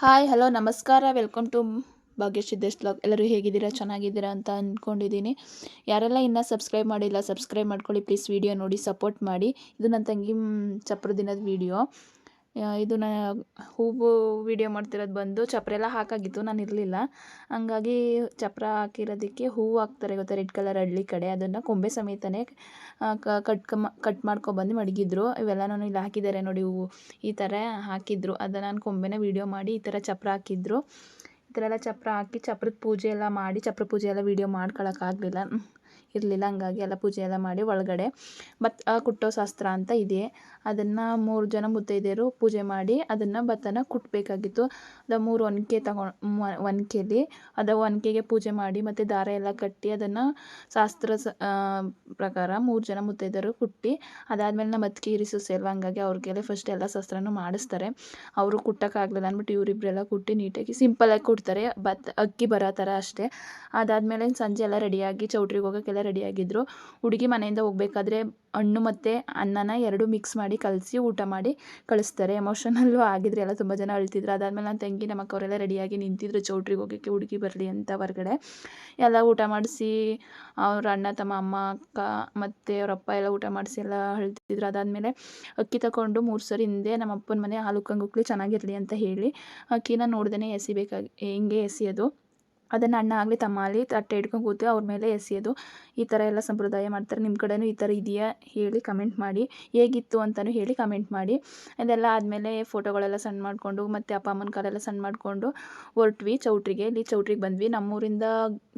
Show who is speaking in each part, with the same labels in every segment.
Speaker 1: Hi hello ನಮಸ್ಕಾರ. Welcome to Bhagyashree Siddesh blog ಎಲ್ಲರೂ ಹೇಗಿದ್ದೀರಾ? ಚೆನ್ನಾಗಿದ್ದೀರಾ ಅಂತ ಅಂದ್ಕೊಂಡಿದ್ದೀನಿ ಯಾರೆಲ್ಲ ಇನ್ನೂ ಸಬ್ಸ್ಕ್ರೈಬ್ ಮಾಡಿಲ್ಲ ಸಬ್ಸ್ಕ್ರೈಬ್ ಮಾಡ್ಕೊಳ್ಳಿ. ಪ್ಲೀಸ್ ವಿಡಿಯೋ ನೋಡಿ ಸಪೋರ್ಟ್ ಮಾಡಿ. ಇದು ನನ್ನ ತಂಗಿ ಚಪ್ರ ದಿನದ ವಿಡಿಯೋ ಇದು ನಾ ಹೂವು ವಿಡಿಯೋ ಮಾಡ್ತಿರೋದು ಬಂದು ಚಪ್ರ ಎಲ್ಲ ಹಾಕಾಗಿತ್ತು, ನಾನು ಇರಲಿಲ್ಲ. ಹಂಗಾಗಿ ಚಪ್ರ ಹಾಕಿರೋದಕ್ಕೆ ಹೂವು ಹಾಕ್ತಾರೆ ಗೊತ್ತಾ, ರೆಡ್ ಕಲರ್ ಹಳ್ಳಿ ಕಡೆ. ಅದನ್ನು ಕೊಂಬೆ ಸಮೇತನೇ ಕಟ್ ಕಟ್ ಮಾಡ್ಕೊಬಂದು ಮಡಗಿದ್ರು. ಇವೆಲ್ಲ ನಾನು ಇಲ್ಲಿ ಹಾಕಿದ್ದಾರೆ ನೋಡಿ ಹೂವು. ಈ ಥರ ಹಾಕಿದ್ರು. ಅದನ್ನು ನಾನು ಕೊಂಬೆನ ವಿಡಿಯೋ ಮಾಡಿ ಈ ಥರ ಚಪ್ರ ಹಾಕಿದ್ರು. ಈ ಥರ ಎಲ್ಲ ಚಪ್ರ ಹಾಕಿ ಚಪ್ರದ ಪೂಜೆ ಎಲ್ಲ ಮಾಡಿ, ಚಪ್ರ ಪೂಜೆ ಎಲ್ಲ ವೀಡಿಯೋ ಮಾಡ್ಕೊಳಕ್ಕಾಗಲಿಲ್ಲ ಇರಲಿಲ್ಲ, ಹಂಗಾಗಿ ಎಲ್ಲ ಪೂಜೆ ಎಲ್ಲ ಮಾಡಿ ಒಳಗಡೆ. ಭತ್ತ ಕುಟ್ಟೋ ಶಾಸ್ತ್ರ ಅಂತ ಇದೆ. ಅದನ್ನು ಮೂರು ಜನ ಮುತ್ತೈದೆಯರು ಪೂಜೆ ಮಾಡಿ ಅದನ್ನು ಭತ್ತನ ಕುಟ್ಟಬೇಕಾಗಿತ್ತು ಅದು ಮೂರು ಒನಕೆ ತಗೊಂಡು ಒನಕೆಲಿ. ಅದು ಒನಕೆಗೆ ಪೂಜೆ ಮಾಡಿ ಮತ್ತು ದಾರ ಎಲ್ಲ ಕಟ್ಟಿ ಅದನ್ನು ಶಾಸ್ತ್ರ ಪ್ರಕಾರ ಮೂರು ಜನ ಮುತ್ತೈದೆಯರು ಕುಟ್ಟಿ, ಅದಾದಮೇಲೆ ನಮ್ಮ ಅತ್ತಿಗೆ ಇರಿಸೋ ಸೇಲ್ವ ಹಂಗಾಗಿ ಅವ್ರಿಗೆಲ್ಲ ಫಸ್ಟ್ ಎಲ್ಲ ಶಾಸ್ತ್ರನೂ ಮಾಡಿಸ್ತಾರೆ. ಅವರು ಕುಟ್ಟೋಕ್ಕಾಗಲಿಲ್ಲ ಅಂದ್ಬಿಟ್ಟು ಇವರಿಬ್ಬರೆಲ್ಲ ಕುಟ್ಟಿ ನೀಟಾಗಿ ಸಿಂಪಲಾಗಿ ಕೊಡ್ತಾರೆ. ಭತ್ತ, ಅಕ್ಕಿ ಬರೋ ಥರ ಅಷ್ಟೇ. ಅದಾದಮೇಲೆ ಸಂಜೆ ಎಲ್ಲ ರೆಡಿಯಾಗಿ ಚೌಟ್ರಿಗೆ ಹೋಗೋಕ್ಕೆಲ್ಲ ರೆಡಿಯಾಗಿದ್ದರು ಹುಡುಗಿ ಮನೆಯಿಂದ ಹೋಗಬೇಕಾದ್ರೆ ಹಣ್ಣು ಮತ್ತು ಅನ್ನನ ಎರಡು ಮಿಕ್ಸ್ ಮಾಡಿ ಕಲಸಿ ಊಟ ಮಾಡಿ ಕಳಿಸ್ತಾರೆ. ಎಮೋಷನಲ್ಲೂ ಆಗಿದ್ರೆ ಎಲ್ಲ ತುಂಬ ಜನ ಅಳ್ತಿದ್ರು. ಅದಾದಮೇಲೆ ನನ್ನ ತಂಗಿ ನಮ್ಮ ಅಕ್ಕವರೆಲ್ಲ ರೆಡಿಯಾಗಿ ನಿಂತಿದ್ರು ಚೌಟ್ರಿಗೆ ಹೋಗೋಕ್ಕೆ, ಹುಡುಗಿ ಬರಲಿ ಅಂತ ಹೊರಗಡೆ. ಎಲ್ಲ ಊಟ ಮಾಡಿಸಿ, ಅವ್ರ ಅಣ್ಣ, ತಮ್ಮ ಅಮ್ಮ, ಅಕ್ಕ ಮತ್ತು ಅಪ್ಪ ಎಲ್ಲ ಊಟ ಮಾಡಿಸಿ ಎಲ್ಲ ಅಳ್ತಿದ್ರು. ಅದಾದಮೇಲೆ ಅಕ್ಕಿ ತಗೊಂಡು ಮೂರು ಸರಿ ಹಿಂದೆ ನಮ್ಮ ಅಪ್ಪನ ಮನೆ ಹಾಲು ಕಂಗುಕ್ಲಿ ಚೆನ್ನಾಗಿರಲಿ ಅಂತ ಹೇಳಿ ಅಕ್ಕಿನ ನೋಡ್ದೇ ಎಸಿಬೇಕಾಗಿ, ಹೆಂಗೆ ಎಸೆಯೋದು. ಅದನ್ನು ಅಣ್ಣ ಆಗಲಿ, ತಮ್ಮ ಆಗಲಿ ತಟ್ಟೆ ಹಿಡ್ಕೊಂಡು ಕೂತು ಅವ್ರ ಮೇಲೆ ಎಸೆಯೋದು. ಈ ಥರ ಎಲ್ಲ ಸಂಪ್ರದಾಯ ಮಾಡ್ತಾರೆ. ನಿಮ್ಮ ಕಡೆಯೂ ಈ ಥರ ಇದೆಯಾ? ಹೇಳಿ ಕಮೆಂಟ್ ಮಾಡಿ. ಹೇಗಿತ್ತು ಅಂತಲೂ ಹೇಳಿ ಕಮೆಂಟ್ ಮಾಡಿ. ಅದೆಲ್ಲ ಆದಮೇಲೆ ಫೋಟೋಗಳೆಲ್ಲ ಸಣ್ಣ ಮಾಡಿಕೊಂಡು, ಮತ್ತು ಅಪ್ಪ ಅಮ್ಮನ ಕಾಲೆಲ್ಲ ಸಣ್ಣ ಮಾಡಿಕೊಂಡು ಹೊರಟ್ವಿ ಚೌಟ್ರಿಗೆ. ಇಲ್ಲಿ ಚೌಟ್ರಿಗೆ ಬಂದ್ವಿ. ನಮ್ಮೂರಿಂದ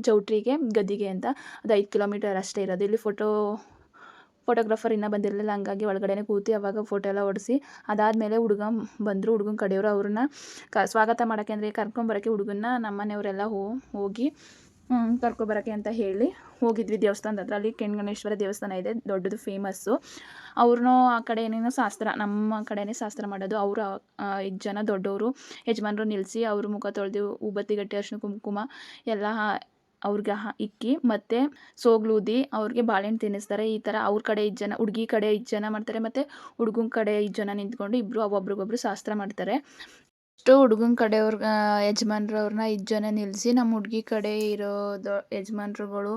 Speaker 1: ಚೌಟ್ರಿಗೆ ಗದ್ದಿಗೆ ಅಂತ. ಅದು ಐದು ಕಿಲೋಮೀಟರ್ ಅಷ್ಟೇ ಇರೋದು. ಇಲ್ಲಿ ಫೋಟೋ ಫೋಟೋಗ್ರಾಫರ್ ಇನ್ನೂ ಬಂದಿರಲಿಲ್ಲ. ಹಂಗಾಗಿ ಒಳಗಡೆನೇ ಕೂತಿ ಅವಾಗ ಫೋಟೋ ಎಲ್ಲ ಹೊಡೆಸಿ, ಅದಾದಮೇಲೆ ಹುಡುಗ ಬಂದರು, ಹುಡುಗನ ಕಡೆಯವರು ಅವ್ರನ್ನ ಕ, ಸ್ವಾಗತ ಮಾಡೋಕ್ಕೆ ಅಂದರೆ ಕರ್ಕೊಂಬರೋಕ್ಕೆ ಹುಡುಗನ್ನ ನಮ್ಮನೆಯವರೆಲ್ಲ ಹೋ, ಹೋಗಿ ಕರ್ಕೊಬರೋಕ್ಕೆ ಅಂತ ಹೇಳಿ ಹೋಗಿದ್ವಿ ದೇವಸ್ಥಾನದ ಹತ್ರ. ಅಲ್ಲಿ ಕೆಣ್ಗಣೇಶ್ವರ ದೇವಸ್ಥಾನ ಇದೆ, ದೊಡ್ಡದು ಫೇಮಸ್ಸು ಅವ್ರನ್ನೂ ಆ ಕಡೆ ಏನೇನೋ ಶಾಸ್ತ್ರ, ನಮ್ಮ ಕಡೆಯೇ ಶಾಸ್ತ್ರ ಮಾಡೋದು. ಅವರು ಐದು ಜನ ದೊಡ್ಡವರು, ಯಜಮಾನರು ನಿಲ್ಲಿಸಿ ಅವ್ರ ಮುಖ ತೊಳೆದು ಉಬತ್ತಿ ಗಟ್ಟಿ ಅರಿಶಿನ ಕುಂಕುಮ ಎಲ್ಲ ಅವ್ರಿಗೆ ಇಕ್ಕಿ ಮತ್ತು ಸೋಗ್ಲೂದಿ ಅವ್ರಿಗೆ ಬಾಳೆಹಣ್ಣು ತಿನ್ನಿಸ್ತಾರೆ. ಈ ಥರ ಅವ್ರ ಕಡೆ ಐದು ಜನ, ಹುಡುಗಿ ಕಡೆ ಐದು ಜನ ಮಾಡ್ತಾರೆ ಮತ್ತು ಹುಡ್ಗನ ಕಡೆ ಐದು ಜನ ನಿಂತ್ಕೊಂಡು ಇಬ್ಬರು ಒಬ್ರಿಗೊಬ್ರು ಶಾಸ್ತ್ರ ಮಾಡ್ತಾರೆ. ಅಷ್ಟು ಹುಡುಗನ ಕಡೆಯವ್ರ ಯಜಮಾನ್ರವ್ರನ್ನ ಐದು ಜನ ನಿಲ್ಲಿಸಿ ನಮ್ಮ ಹುಡುಗಿ ಕಡೆ ಇರೋದು ಯಜಮಾನ್ರುಗಳು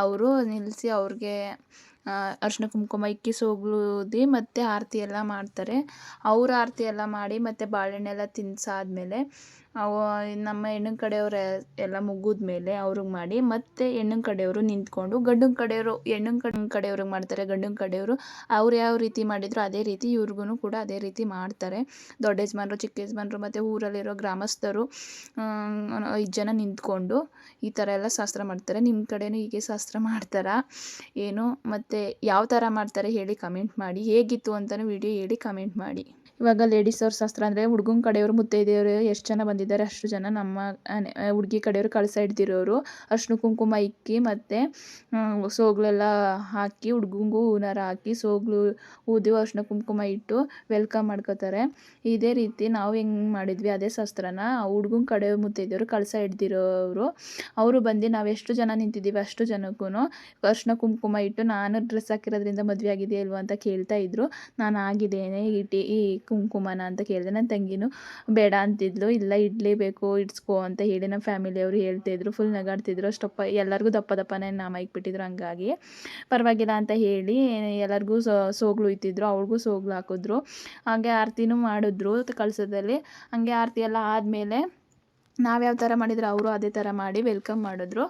Speaker 1: ಅವರು ನಿಲ್ಲಿಸಿ ಅವ್ರಿಗೆ ಅರ್ಶಿನ ಕುಂಕುಮ ಇಕ್ಕಿ ಸೋಗ್ಲೂದಿ ಮತ್ತು ಆರತಿ ಎಲ್ಲ ಮಾಡ್ತಾರೆ. ಅವ್ರ ಆರತಿ ಎಲ್ಲ ಮಾಡಿ ಮತ್ತು ಬಾಳೆಹಣ್ಣೆಲ್ಲ ತಿನ್ಸಾದ್ಮೇಲೆ ಅವು ನಮ್ಮ ಹೆಣ್ಣಿನ ಕಡೆಯವ್ರು ಎಲ್ಲ ಮುಗಿದ ಮೇಲೆ ಅವ್ರಿಗೆ ಮಾಡಿ ಮತ್ತೆ ಹೆಣ್ಣಿನ ಕಡೆಯವರು ನಿಂತ್ಕೊಂಡು ಗಂಡಿನ ಕಡೆಯವರು, ಹೆಣ್ಣಿನ ಕಡೆ ಕಡೆಯವ್ರಿಗೆ ಮಾಡ್ತಾರೆ, ಗಂಡಿನ ಕಡೆಯವರು ಅವ್ರು ಯಾವ ರೀತಿ ಮಾಡಿದ್ರು ಅದೇ ರೀತಿ ಇವ್ರಿಗೂ ಕೂಡ ಅದೇ ರೀತಿ ಮಾಡ್ತಾರೆ. ದೊಡ್ಡ ಯಜಮಾನರು, ಚಿಕ್ಕ ಯಜಮಾನರು ಮತ್ತು ಊರಲ್ಲಿರೋ ಗ್ರಾಮಸ್ಥರು ಐದು ಜನ ನಿಂತ್ಕೊಂಡು ಈ ಥರ ಎಲ್ಲ ಶಾಸ್ತ್ರ ಮಾಡ್ತಾರೆ. ನಿಮ್ಮ ಕಡೆಯೂ ಹೀಗೆ ಶಾಸ್ತ್ರ ಮಾಡ್ತಾರಾ? ಏನು? ಮತ್ತು ಯಾವ ಥರ ಮಾಡ್ತಾರೆ ಹೇಳಿ ಕಮೆಂಟ್ ಮಾಡಿ. ಹೇಗಿತ್ತು ಅಂತಲೂ ವಿಡಿಯೋ ಹೇಳಿ ಕಮೆಂಟ್ ಮಾಡಿ. ಇವಾಗ ಲೇಡೀಸ್ ಅವ್ರ ಶಾಸ್ತ್ರ ಅಂದರೆ ಹುಡ್ಗನ ಕಡೆಯವರು ಮುತ್ತೈದೆಯವರು ಎಷ್ಟು ಜನ ಬಂದಿದ್ದಾರೆ ಅಷ್ಟು ಜನ ನಮ್ಮ ಹುಡುಗಿ ಕಡೆಯವರು ಕಳಸ ಹಿಡ್ದಿರೋರು. ಅರ್ಶಿನ ಕುಂಕುಮ ಇಕ್ಕಿ ಮತ್ತು ಸೋಗಲೆಲ್ಲ ಹಾಕಿ ಹುಡ್ಗಂಗೂ ಹೂನಾರ ಹಾಕಿ ಸೋಗ್ಲು ಊದಿ ಅರ್ಶಿನ ಕುಂಕುಮ ಇಟ್ಟು ವೆಲ್ಕಮ್ ಮಾಡ್ಕೋತಾರೆ. ಇದೇ ರೀತಿ ನಾವು ಹೆಂಗೆ ಮಾಡಿದ್ವಿ, ಅದೇ ಶಾಸ್ತ್ರನ. ಹುಡ್ಗನ ಕಡೆ ಮುತ್ತೈದೆಯವರು ಕಳಸ ಹಿಡ್ದಿರೋರು. ಅವರು ಬಂದು ನಾವು ಎಷ್ಟು ಜನ ನಿಂತಿದ್ದೀವಿ ಅಷ್ಟು ಜನಕ್ಕೂ ಅರ್ಶಿನ ಕುಂಕುಮ ಇಟ್ಟು, ನಾನು ಡ್ರೆಸ್ ಹಾಕಿರೋದ್ರಿಂದ ಮದುವೆ ಆಗಿದೆಯಲ್ವ ಅಂತ ಕೇಳ್ತಾ ಇದ್ರು. ನಾನು ಆಗಿದ್ದೇನೆ ಇಟ್ಟು ಈ ಕುಂಕುಮನ ಅಂತ ಕೇಳಿದೆ. ನನ್ನ ತಂಗಿನೂ ಬೇಡ ಅಂತಿದ್ಲು. ಇಲ್ಲ, ಇಡಲೇಬೇಕು, ಇಡ್ಸ್ಕೊ ಅಂತ ಹೇಳಿ ನಮ್ಮ ಫ್ಯಾಮಿಲಿಯವರು ಹೇಳ್ತಿದ್ರು ಫುಲ್ ನಗಾಡ್ತಿದ್ರು. ಅಷ್ಟಪ್ಪ, ಎಲ್ಲರಿಗೂ ದಪ್ಪ ದಪ್ಪನೇ ನಾಮ ಇಕ್ಬಿಟ್ಟಿದ್ರು ಹಂಗಾಗಿ. ಪರವಾಗಿಲ್ಲ ಅಂತ ಹೇಳಿ ಎಲ್ಲರಿಗೂ ಸೋಗ್ಲು ಇತ್ತಿದ್ರು. ಅವ್ರಿಗೂ ಸೋಗ್ಲು ಹಾಕಿದ್ರು. ಹಾಗೆ ಆರತಿನೂ ಮಾಡಿದ್ರು ಕಳಸದಲ್ಲಿ ಹಾಗೆ ಆರತಿ ಎಲ್ಲ ಆದಮೇಲೆ ನಾವು ಯಾವ ಥರ ಮಾಡಿದ್ರು ಅವರು ಅದೇ ಥರ ಮಾಡಿ ವೆಲ್ಕಮ್ ಮಾಡಿದ್ರು.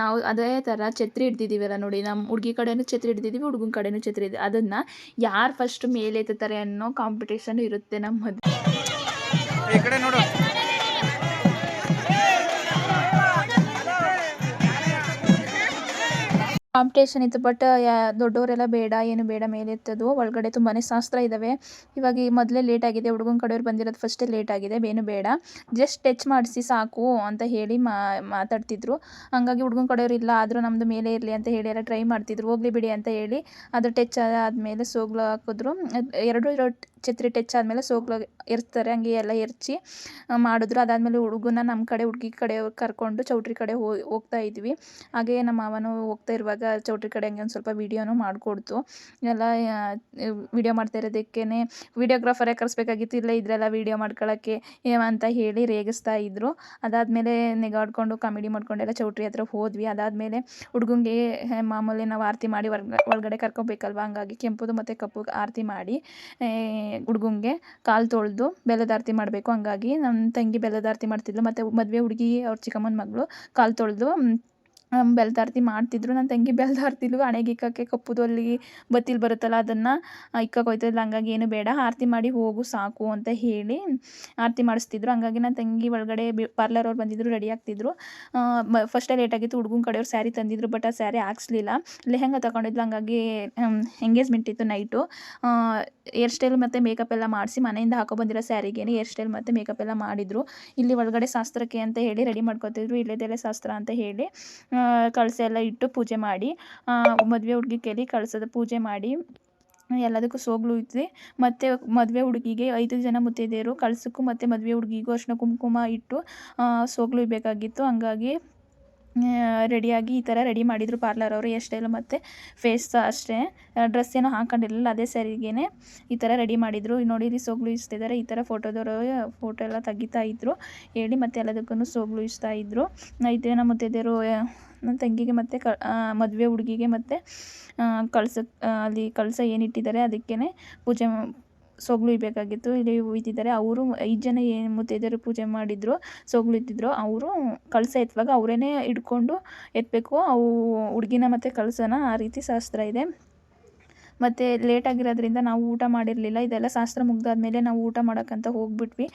Speaker 1: ನಾವು ಅದೇ ಥರ ಛತ್ರಿ ಹಿಡ್ದಿದ್ದೀವಲ್ಲ ನೋಡಿ ನಮ್ಮ ಹುಡುಗಿ ಕಡೆಯೂ ಛತ್ರಿ ಹಿಡ್ದಿದ್ದೀವಿ ಹುಡುಗನ ಕಡೆಯೂ ಛತ್ರಿ ಇದೆ, ಅದನ್ನು ಯಾರು ಫಸ್ಟ್ ಮೇಲೆ ಎತ್ತುತ್ತಾರೆ ಅನ್ನೋ ಕಾಂಪಿಟೇಷನ್ ಇರುತ್ತೆ ನಮ್ಮ ಮದುವೆ ಕಾಂಪಿಟೇಷನ್ ಇತ್ತು ಬಟ್ ದೊಡ್ಡವರೆಲ್ಲ ಬೇಡ, ಏನು ಬೇಡ ಮೇಲೆ ಎತ್ತದು. ಒಳಗಡೆ ತುಂಬಾ ಶಾಸ್ತ್ರ ಇದ್ದಾವೆ ಇವಾಗ ಈ ಮೊದಲೇ ಲೇಟ್ ಆಗಿದೆ, ಹುಡುಗನ ಕಡೆಯವ್ರು ಬಂದಿರೋದು ಫಸ್ಟೇ ಲೇಟ್ ಆಗಿದೆ ಏನು ಬೇಡ. ಜಸ್ಟ್ ಟಚ್ ಮಾಡಿಸಿ ಸಾಕು ಅಂತ ಹೇಳಿ ಮಾತಾಡ್ತಿದ್ರು. ಹಂಗಾಗಿ ಹುಡುಗನ ಕಡೆಯವ್ರು ಇಲ್ಲ, ಆದರೂ ನಮ್ಮದು ಮೇಲೆ ಇರಲಿ ಅಂತ ಹೇಳಿ ಎಲ್ಲ ಟ್ರೈ ಮಾಡ್ತಿದ್ರು. ಹೋಗಲಿ ಬಿಡಿ ಅಂತ ಹೇಳಿ ಅದು ಟಚ್ ಆದಮೇಲೆ ಸೋಗ್ಲು ಹಾಕಿದ್ರು. ಎರಡು ಛತ್ರಿ ಟಚ್ ಆದಮೇಲೆ ಸೋಗ್ಲು ಇರ್ತಾರೆ ಹಂಗೆ ಎಲ್ಲ ಎರಚಿ ಮಾಡಿದ್ರು. ಅದಾದಮೇಲೆ ಹುಡುಗನ ನಮ್ಮ ಕಡೆ, ಹುಡುಗಿ ಕಡೆ ಕರ್ಕೊಂಡು ಚೌಟ್ರಿ ಕಡೆ ಹೋಗ್ತಾ ಇದ್ವಿ. ಹಾಗೆ ನಮ್ಮ ಮಾವನು ಹೋಗ್ತಾ ಇರುವಾಗ ಚೌಟ್ರಿ ಕಡೆ ಹಂಗೆ ಒಂದು ಸ್ವಲ್ಪ ವೀಡಿಯೋನೂ ಮಾಡಿಕೊಡ್ತು. ಎಲ್ಲ ವೀಡಿಯೋ ಮಾಡ್ತಾ ಇರೋದಕ್ಕೇ ವೀಡಿಯೋಗ್ರಾಫರೇ ಕರೆಸ್ಬೇಕಾಗಿತ್ತು, ಇಲ್ಲ ಇದ್ರೆಲ್ಲ ವೀಡಿಯೋ ಮಾಡ್ಕೊಳ್ಳೋಕ್ಕೆ ಅಂತ ಹೇಳಿ ರೇಗಿಸ್ತಾ ಇದ್ದರು ಅದಾದಮೇಲೆ ನೆಗಾಡ್ಕೊಂಡು ಕಾಮಿಡಿ ಮಾಡ್ಕೊಂಡೆಲ್ಲ ಚೌಟ್ರಿ ಹತ್ರ ಹೋದ್ವಿ. ಅದಾದಮೇಲೆ ಹುಡುಗಂಗೆ ಮಾಮೂಲಿ ನಾವು ಆರತಿ ಮಾಡಿ ಒಳಗಡೆ ಕರ್ಕೊಬೇಕಲ್ವ? ಹಂಗಾಗಿ ಕೆಂಪುದು ಮತ್ತು ಕಪ್ಪು ಆರತಿ ಮಾಡಿ ಹುಡುಗಂಗೆ ಕಾಲು ತೊಳೆದು ಬೆಲ್ಲದ ಆರತಿ ಮಾಡಬೇಕು. ಹಂಗಾಗಿ ನನ್ನ ತಂಗಿ ಬೆಲ್ಲದ ಆರತಿ ಮಾಡ್ತಿದ್ಲು. ಮತ್ತು ಮದುವೆ ಹುಡುಗಿ, ಅವ್ರ ಚಿಕ್ಕಮ್ಮನ ಮಗಳು ಕಾಲು ತೊಳೆದು ಬೆಲ್ಲದ ಆರತಿ ಮಾಡ್ತಿದ್ರು. ನನ್ನ ತಂಗಿ ಬೆಲ್ದಾರ್ತಿಲು ಹಣೆಗೆ ಕಪ್ಪುದು ಅಲ್ಲಿ ಬತ್ತಿಲು ಬರುತ್ತಲ್ಲ, ಅದನ್ನು ಇಕ್ಕಕ್ಕೆ ಹೋಯ್ತದಲ್ಲ ಹಂಗಾಗಿ ಏನು ಬೇಡ, ಆರತಿ ಮಾಡಿ ಹೋಗು, ಸಾಕು ಅಂತ ಹೇಳಿ ಆರತಿ ಮಾಡಿಸ್ತಿದ್ರು. ಹಂಗಾಗಿ ನನ್ನ ತಂಗಿ ಒಳಗಡೆ ಪಾರ್ಲರ್ ಅವ್ರು ಬಂದಿದ್ರು, ರೆಡಿ ಆಗ್ತಿದ್ರು. ಫಸ್ಟೇ ಲೇಟಾಗಿತ್ತು ಹುಡುಗನ ಕಡೆಯವ್ರು ಸ್ಯಾರಿ ತಂದಿದ್ರು ಬಟ್ ಆ ಸ್ಯಾರಿ ಹಾಕ್ಸ್ಲಿಲ್ಲ. ಲೆಹಂಗ ತಗೊಂಡಿದ್ಲು, ಹಂಗಾಗಿ ಎಂಗೇಜ್ಮೆಂಟ್ ಇತ್ತು ನೈಟು ಹೇರ್ ಸ್ಟೈಲ್ ಮತ್ತು ಮೇಕಪ್ ಎಲ್ಲ ಮಾಡಿಸಿ ಮನೆಯಿಂದ ಹಾಕೋ ಬಂದಿರೋ ಸ್ಯಾರಿಗೇನೆ ಹೇರ್ ಸ್ಟೈಲ್ ಮತ್ತು ಮೇಕಪ್ ಎಲ್ಲ ಮಾಡಿದರು. ಇಲ್ಲಿ ಒಳಗಡೆ ಶಾಸ್ತ್ರಕ್ಕೆ ಅಂತ ಹೇಳಿ ರೆಡಿ ಮಾಡ್ಕೊತಿದ್ರು. ಇಳ್ಳೆದೆಲೆ ಶಾಸ್ತ್ರ ಅಂತ ಹೇಳಿ ಕಳಸ ಎಲ್ಲ ಇಟ್ಟು ಪೂಜೆ ಮಾಡಿ ಮದುವೆ ಹುಡುಗಿ ಕೈಲಿ ಕಳಸದ ಪೂಜೆ ಮಾಡಿ, ಎಲ್ಲದಕ್ಕೂ ಸೋಗ್ಲು ಇತ್ತು ಮತ್ತು ಮದುವೆ ಹುಡುಗಿಗೆ ಐದು ಜನ ಮುತ್ತೈದೆಯರು, ಕಳಸಕ್ಕೂ ಮತ್ತು ಮದುವೆ ಹುಡುಗಿಗೂ ಅರ್ಶಿನ ಕುಂಕುಮ ಇಟ್ಟು ಸೋಗ್ಲು ಇಡಬೇಕಾಗಿತ್ತು. ಹಂಗಾಗಿ ರೆಡಿಯಾಗಿ ಈ ಥರ ರೆಡಿ ಮಾಡಿದರು ಪಾರ್ಲರ್ ಅವರು. ಹೇರ್ ಸ್ಟೈಲು ಮತ್ತು ಫೇಸ್ ಅಷ್ಟೇ. ಡ್ರೆಸ್ ಏನೋ ಹಾಕೊಂಡಿರಲಿಲ್ಲ, ಅದೇ ಸರಿಗೇ ಈ ಥರ ರೆಡಿ ಮಾಡಿದರು. ನೋಡಿ ಇಲ್ಲಿ ಸೋಗ್ಲು ಇಸ್ತಿದ್ದಾರೆ ಈ ಥರ ಫೋಟೋದವರು ಫೋಟೋ ಎಲ್ಲ ತೆಗಿತಾ ಇದ್ದರು ಹೇಳಿ ಮತ್ತು ಎಲ್ಲದಕ್ಕೂ ಸೋಗ್ಲು ಇಸ್ತಾ ಇದ್ದರು ಐದು ಜನ ಮುತ್ತೈದೆಯರು ನನ್ನ ತಂಗಿಗೆ ಮತ್ತು ಕ ಮದುವೆ ಹುಡುಗಿಗೆ ಮತ್ತು ಕಳಸ ಅಲ್ಲಿ ಕಳಸ ಏನು ಇಟ್ಟಿದ್ದಾರೆ ಅದಕ್ಕೇ ಪೂಜೆ ಸೊಗಲು ಇಡಬೇಕಾಗಿತ್ತು. ಇಲ್ಲಿ ಉಯ್ತಿದ್ದಾರೆ ಅವರು ಐದು ಜನ ಏನು ಮುತ್ತೈದೆಯರು ಪೂಜೆ ಮಾಡಿದ್ರು ಸೊಗ್ಲು ಇಟ್ಟಿದ್ರು. ಅವರು ಕಳಸ ಎತ್ತುವಾಗ ಅವರೇನೆ ಹಿಡ್ಕೊಂಡು ಎತ್ತಬೇಕು ಅವು ಹುಡುಗಿನ ಮತ್ತು ಕಳಸನ ಆ ರೀತಿ ಶಾಸ್ತ್ರ ಇದೆ. ಮತ್ತು ಲೇಟಾಗಿರೋದ್ರಿಂದ ನಾವು ಊಟ ಮಾಡಿರಲಿಲ್ಲ. ಇದೆಲ್ಲ ಶಾಸ್ತ್ರ ಮುಗ್ದಾದ್ಮೇಲೆ ನಾವು ಊಟ ಮಾಡೋಕ್ಕಂತ ಹೋಗ್ಬಿಟ್ವಿ.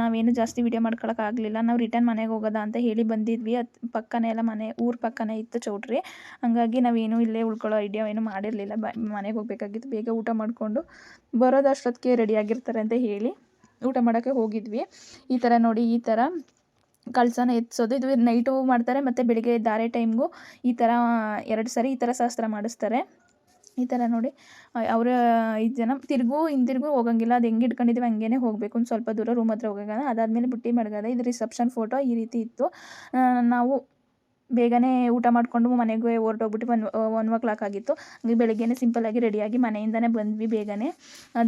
Speaker 1: ನಾವೇನು ಜಾಸ್ತಿ ವೀಡಿಯೋ ಮಾಡ್ಕೊಳಕ್ಕಾಗಲಿಲ್ಲ ನಾವು ರಿಟರ್ನ್ ಮನೆಗೆ ಹೋಗೋದ ಅಂತ ಹೇಳಿ ಬಂದಿದ್ವಿ. ಅದು ಪಕ್ಕನೇ ಎಲ್ಲ ಮನೆ, ಊರ ಪಕ್ಕನೇ ಇತ್ತು ಚೌಟ್ರಿ. ಹಂಗಾಗಿ ನಾವೇನು ಇಲ್ಲೇ ಉಳ್ಕೊಳ್ಳೋ ಐಡಿಯಾ ಏನು ಮಾಡಿರಲಿಲ್ಲ. ಬ, ಮನೆಗೆ ಹೋಗಬೇಕಾಗಿತ್ತು. ಬೇಗ ಊಟ ಮಾಡಿಕೊಂಡು ಬರೋದು ಅಷ್ಟೊತ್ತಿಗೆ ರೆಡಿಯಾಗಿರ್ತಾರೆ ಅಂತ ಹೇಳಿ ಊಟ ಮಾಡೋಕ್ಕೆ ಹೋಗಿದ್ವಿ. ಈ ಥರ ನೋಡಿ, ಈ ಥರ ಕಳಸನ ಎತ್ಸೋದು. ಇದು ನೈಟು ಮಾಡ್ತಾರೆ, ಮತ್ತು ಬೆಳಿಗ್ಗೆ ಧಾರೆ ಟೈಮ್ಗೂ ಈ ಥರ ಎರಡು ಸರಿ ಈ ಥರ ಶಾಸ್ತ್ರ ಮಾಡಿಸ್ತಾರೆ. ಈ ಥರ ನೋಡಿ ಅವರ ಐದು ಜನ ತಿರುಗೂ ಹಿಂದಿರುಗೂ ಹೋಗಂಗಿಲ್ಲ. ಅದು ಹೆಂಗೆ ಇಟ್ಕೊಂಡಿದ್ದೀವಿ ಹಂಗೇನೆ ಹೋಗಬೇಕು. ಒಂದು ಸ್ವಲ್ಪ ದೂರ ರೂಮ್ ಹತ್ರ ಹೋಗೋಣ ಅದಾದಮೇಲೆ ಬುಟ್ಟಿ ಮಡಗದ ಇದು ರಿಸೆಪ್ಷನ್ ಫೋಟೋ ಈ ರೀತಿ ಇತ್ತು. ನಾವು ಬೇಗನೆ ಊಟ ಮಾಡಿಕೊಂಡು ಮನೆಗೆ ಹೊರಟೋಗ್ಬಿಟ್ಟು ಒನ್ ಒನ್ ಓ ಕ್ಲಾಕ್ ಆಗಿತ್ತು. ಹಂಗೆ ಬೆಳಗ್ಗೆನೇ ಸಿಂಪಲ್ಲಾಗಿ ರೆಡಿಯಾಗಿ ಮನೆಯಿಂದನೇ ಬಂದ್ವಿ ಬೇಗನೆ.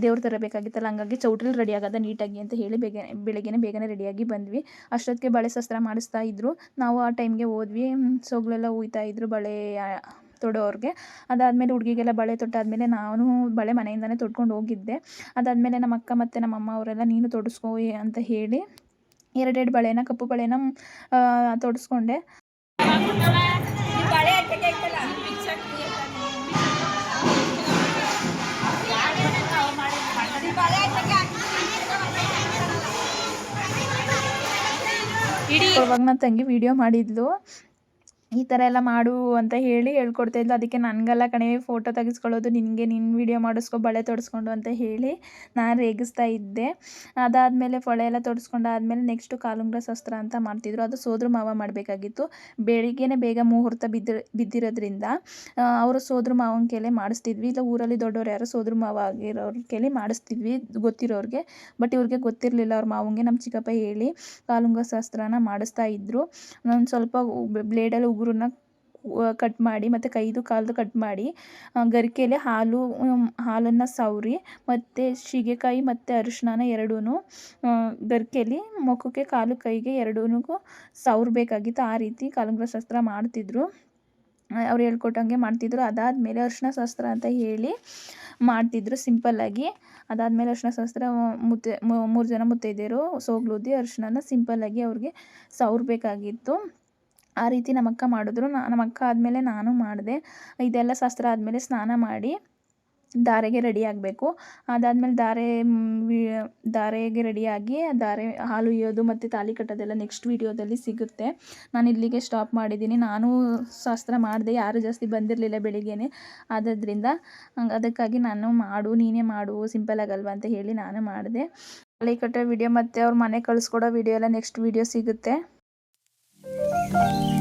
Speaker 1: ದೇವ್ರು ತರಬೇಕಾಗಿತ್ತಲ್ಲ ಹಂಗಾಗಿ ಚೌಟ್ರಿಲಿ ರೆಡಿ ಆಗೋದ ನೀಟಾಗಿ ಅಂತ ಹೇಳಿ ಬೇಗ, ಬೆಳಗ್ಗೆನೇ ಬೇಗನೆ ರೆಡಿಯಾಗಿ ಬಂದ್ವಿ. ಅಷ್ಟೊತ್ತಿಗೆ ಬಳೆ ಶಸ್ತ್ರ ಮಾಡಿಸ್ತಾ ಇದ್ದರು ನಾವು ಆ ಟೈಮ್ಗೆ ಹೋದ್ವಿ. ಸೊಗಳೆಲ್ಲ ಇದ್ದರು ಬಳೆ ತೊಡೋರಿಗೆ ಅದಾದಮೇಲೆ ಹುಡುಗಿಗೆಲ್ಲ ಬಳೆ ತೊಟ್ಟಾದಮೇಲೆ ನಾನು ಬಳೆ ಮನೆಯಿಂದನೇ ತೊಟ್ಕೊಂಡು ಹೋಗಿದ್ದೆ. ಅದಾದಮೇಲೆ ನಮ್ಮ ಅಕ್ಕ ಮತ್ತು ನಮ್ಮ ಅಮ್ಮ ಅವರೆಲ್ಲ, ನೀನು ತೊಡಸ್ಕೋ ಅಂತ ಹೇಳಿ ಎರಡೆರಡು ಬಳೆನ, ಕಪ್ಪು ಬಳೆನ ತೊಡಸ್ಕೊಂಡೆ. ಅವಾಗ ನನ್ನ ತಂಗಿ ವಿಡಿಯೋ ಮಾಡಿದ್ಲು. ಈ ಥರ ಎಲ್ಲ ಮಾಡು ಅಂತ ಹೇಳಿ ಹೇಳ್ಕೊಡ್ತಾ ಇದ್ಲು. ಅದಕ್ಕೆ ನನಗೆಲ್ಲ ಕಣೆ ಫೋಟೋ ತೆಗೆಸ್ಕೊಳ್ಳೋದು, ನಿನಗೆ ನಿನ್ನ ವೀಡಿಯೋ ಮಾಡಿಸ್ಕೊ, ಬಳೆ ತೊಡಿಸ್ಕೊಂಡು ಅಂತ ಹೇಳಿ ನಾನು ರೇಗಿಸ್ತಾ ಇದ್ದೆ. ಅದಾದಮೇಲೆ ಫೊಳೆ ಎಲ್ಲ ತೊಡಿಸ್ಕೊಂಡಾದ್ಮೇಲೆ ನೆಕ್ಸ್ಟು ಕಾಲುಂಗ್ರ ಶಸ್ತ್ರ ಅಂತ ಮಾಡ್ತಿದ್ರು. ಅದು ಸೋದ್ರ ಮಾವ ಮಾಡಬೇಕಾಗಿತ್ತು. ಬೆಳಿಗ್ಗೆನೇ ಬೇಗ ಮುಹೂರ್ತ ಬಿದ್ದ ಬಿದ್ದಿರೋದ್ರಿಂದ ಅವರು ಸೋದ್ರ ಮಾವನ ಕೆಲೆ ಮಾಡಿಸ್ತಿದ್ವಿ. ಇಲ್ಲ, ಊರಲ್ಲಿ ದೊಡ್ಡವ್ರು ಯಾರೋ ಸೋದ್ರ ಮಾವ ಆಗಿರೋರ ಕೆಲೆ ಮಾಡಿಸ್ತಿದ್ವಿ ಗೊತ್ತಿರೋರಿಗೆ. ಬಟ್ ಇವ್ರಿಗೆ ಗೊತ್ತಿರಲಿಲ್ಲ. ಅವ್ರ ಮಾವಂಗೆ ನಮ್ಮ ಚಿಕ್ಕಪ್ಪ ಹೇಳಿ ಕಾಲುಂಗ್ರ ಶಾಸ್ತ್ರನ ಮಾಡಿಸ್ತಾ ಇದ್ದರು ನಾನು ಸ್ವಲ್ಪ ಬ್ಲೇಡಲ್ಲಿ ಉಗುರನ್ನ ಕಟ್ ಮಾಡಿ ಮತ್ತು ಕೈದು ಕಾಲ್ದು ಕಟ್ ಮಾಡಿ ಗರಿಕೆಯಲ್ಲಿ ಹಾಲು ಹಾಲನ್ನು ಸವರಿ ಮತ್ತು ಸೀಗೆಕಾಯಿ ಮತ್ತು ಅರಿಶಿಣನ ಎರಡೂ ಗರಿಕೆಯಲ್ಲಿ ಮುಖಕ್ಕೆ ಕಾಲು ಕೈಗೆ ಎರಡೂ ಸವರಬೇಕಾಗಿತ್ತು. ಆ ರೀತಿ ಕಾಲುಂಗುರ ಶಾಸ್ತ್ರ ಮಾಡ್ತಿದ್ರು. ಅವ್ರು ಹೇಳ್ಕೊಟ್ಟಂಗೆ ಮಾಡ್ತಿದ್ರು. ಅದಾದಮೇಲೆ ಅರಿಶಿಣ ಶಾಸ್ತ್ರ ಅಂತ ಹೇಳಿ ಮಾಡ್ತಿದ್ರು ಸಿಂಪಲ್ಲಾಗಿ ಅದಾದಮೇಲೆ ಅರಿಶಿಣ ಶಾಸ್ತ್ರ ಮುತ್ತೆ ಮೂರು ಜನ ಮುತ್ತೈದೆಯರು ಸೋಗ್ಲೂದಿ ಅರಿಶಿಣನ ಸಿಂಪಲ್ಲಾಗಿ ಅವ್ರಿಗೆ ಸವರಬೇಕಾಗಿತ್ತು. ಆ ರೀತಿ ನಮ್ಮಕ್ಕ ಮಾಡಿದ್ರು. ನಮ್ಮಕ್ಕ ಆದಮೇಲೆ ನಾನು ಮಾಡಿದೆ. ಇದೆಲ್ಲ ಶಾಸ್ತ್ರ ಆದಮೇಲೆ ಸ್ನಾನ ಮಾಡಿ ಧಾರೆಗೆ ರೆಡಿ ಆಗಬೇಕು. ಅದಾದಮೇಲೆ ಧಾರೆ ಧಾರೆಗೆ ರೆಡಿಯಾಗಿ ಧಾರೆ ಹಾಲು ಹುಯ್ಯೋದು ಮತ್ತು ತಾಳಿ ಕಟ್ಟೋದೆಲ್ಲ ನೆಕ್ಸ್ಟ್ ವೀಡಿಯೋದಲ್ಲಿ ಸಿಗುತ್ತೆ. ನಾನು ಇಲ್ಲಿಗೆ ಸ್ಟಾಪ್ ಮಾಡಿದ್ದೀನಿ. ನಾನು ಶಾಸ್ತ್ರ ಮಾಡಿದೆ. ಯಾರು ಜಾಸ್ತಿ ಬಂದಿರಲಿಲ್ಲ ಬೆಳಿಗ್ಗೆನೆ. ಆದ್ದರಿಂದ ಅದಕ್ಕಾಗಿ ನಾನು ಮಾಡು, ನೀನೇ ಮಾಡು ಸಿಂಪಲ್ ಆಗಲ್ವಾ ಅಂತ ಹೇಳಿ ನಾನು ಮಾಡಿದೆ. ತಾಳಿ ಕಟ್ಟೋ ವಿಡಿಯೋ ಮತ್ತು ಅವ್ರ ಮನೆ ಕಳಿಸ್ಕೊಡೋ ವಿಡಿಯೋ ಎಲ್ಲ ನೆಕ್ಸ್ಟ್ ವೀಡಿಯೋ ಸಿಗುತ್ತೆ. Música